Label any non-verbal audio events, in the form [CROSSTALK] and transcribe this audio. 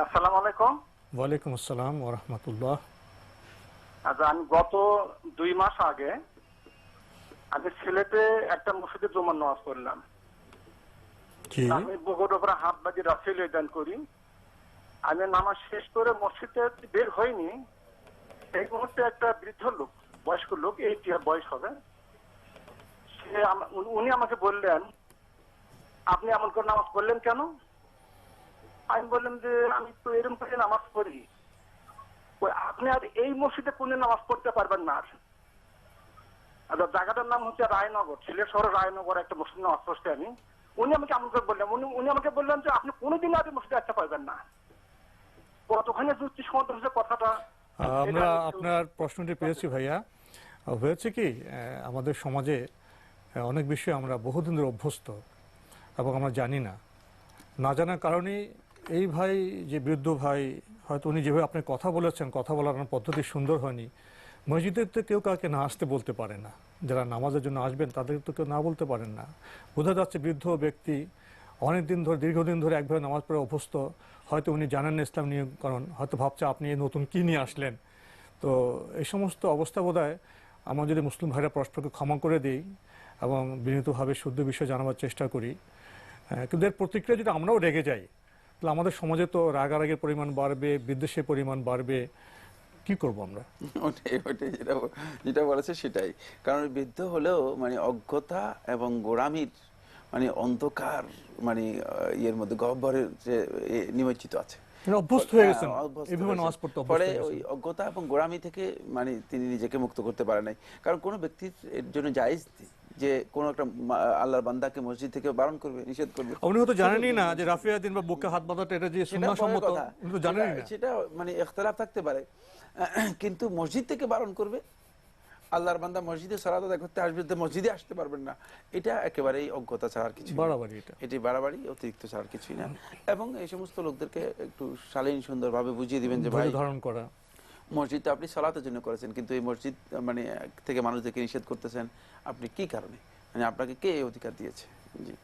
আসসালামু আলাইকুম। ওয়ালাইকুম আসসালাম ওরহমতুল্লাহ আচ্ছা আমি গত দুই মাস আগে আমি সিলেটে একটা মসজিদে জমার নামাজ পড়লাম। আমি বুকুর উপরে হাত বাজি রাফিল দান করি। আমি নামাজ শেষ করে মসজিদে বের হইনি। এই মুহূর্তে একটা বৃদ্ধ লোক বয়স্ক লোক এই বয়স হবে সে উনি- উনি আমাকে বললেন আপনি এমন করে নামাজ পড়লেন কেন? আমি বললাম যে আমি তো এরকম করে নামাজ পড়ি। আপনি আর এই মসজিদে কোন নামাজ পড়তে পারবেন না। আর আচ্ছা জায়গাটার নাম হচ্ছে রায়নগর সিলেট শহরের রায়নগর একটা মসজিদ নামাজ পড়ছি আমি। উনি আমাকে করে বললেন উনি উনি আমাকে বললেন যে আপনি কোনোদিন আর এই মসজিদে আসতে পারবেন না। কতখানি যুক্তি সমান্ত হচ্ছে কথাটা। আমরা আপনার প্রশ্নটি পেয়েছি ভাইয়া। হয়েছে কি আমাদের সমাজে অনেক বিষয়ে আমরা বহুদিন ধরে অভ্যস্ত এবং আমরা জানি না। না জানার কারণেই এই ভাই যে বৃদ্ধ ভাই, হয়তো উনি যেভাবে আপনি কথা বলেছেন, কথা বলার পদ্ধতি সুন্দর হয়নি। মসজিদের তো কেউ কাউকে না আসতে বলতে পারে না। যারা নামাজের জন্য আসবেন, তাদের তো কেউ না বলতে পারেন না। বোঝা যাচ্ছে বৃদ্ধ ব্যক্তি অনেক দিন ধরে, দীর্ঘদিন ধরে একভাবে নামাজ পড়ে অভ্যস্ত। হয়তো উনি জানেন না ইসলাম নিয়মকরণ হয়তো ভাবছে আপনি নতুন কি নিয়ে আসলেন। তো এই সমস্ত অবস্থা বোধ হয় আমরা যদি মুসলিম ভাইরা পরস্পরকে ক্ষমা করে দিই এবং বিনীতভাবে শুদ্ধ বিষয় জানাবার চেষ্টা করি কিন্তু এর প্রতিক্রিয়া যদি আমরাও রেগে যাই তাহলে আমাদের সমাজে তো রাগারাগের পরিমাণ বাড়বে বিদ্বেষের পরিমাণ বাড়বে কি করব আমরা? [LAUGHS] ওটাই ওটাই যেটা যেটা বলেছে সেটাই। কারণ বৃদ্ধ হলেও মানে অজ্ঞতা এবং গোড়ামির মানে অন্ধকার মানে ইয়ের মধ্যে গহ্বরের যে নিমজ্জিত আছে। মানে অভ্যস্ত হয়ে গেছেন। হ্যাঁ, এইভাবে নামাজ পড়তে পরে ওই অজ্ঞতা এবং গোড়ামি থেকে মানে তিনি নিজেকে মুক্ত করতে পারে নাই। কারণ কোনো ব্যক্তির এর জন্য জায়েজ নেই। যে কোনো একটা আল্লাহর বান্দাকে মসজিদ থেকে বারণ করবে নিষেধ করবে। উনি হয়তো জানেনই না যে রাফিয়া দিন বা বুকে হাত বাঁধাটা এটা যে সুন্নাহ সম্মত উনি তো জানেনই না। সেটা মানে ইখতলাফ থাকতে পারে। কিন্তু মসজিদ থেকে বারণ করবে আল্লাহর বান্দা মসজিদে সালাত আদায় করতে আসবে তো মসজিদে আসতে পারবেন না। এটা একেবারেই অজ্ঞতা ছাড়ার কিছু না। বাড়াবাড়ি এটা। এটি বাড়াবাড়ি অতিরিক্ত ছাড়ার কিছুই না। এবং এই সমস্ত লোকদেরকে একটু শালীন সুন্দরভাবে বুঝিয়ে দিবেন যে ভাই ধারণ করা। মসজিদটা আপনি সালাতের জন্য করেছেন, কিন্তু এই মসজিদ মানে থেকে মানুষদেরকে নিষেধ করতেছেন, আপনি কি কারণে? মানে আপনাকে কে এই অধিকার দিয়েছে? জি।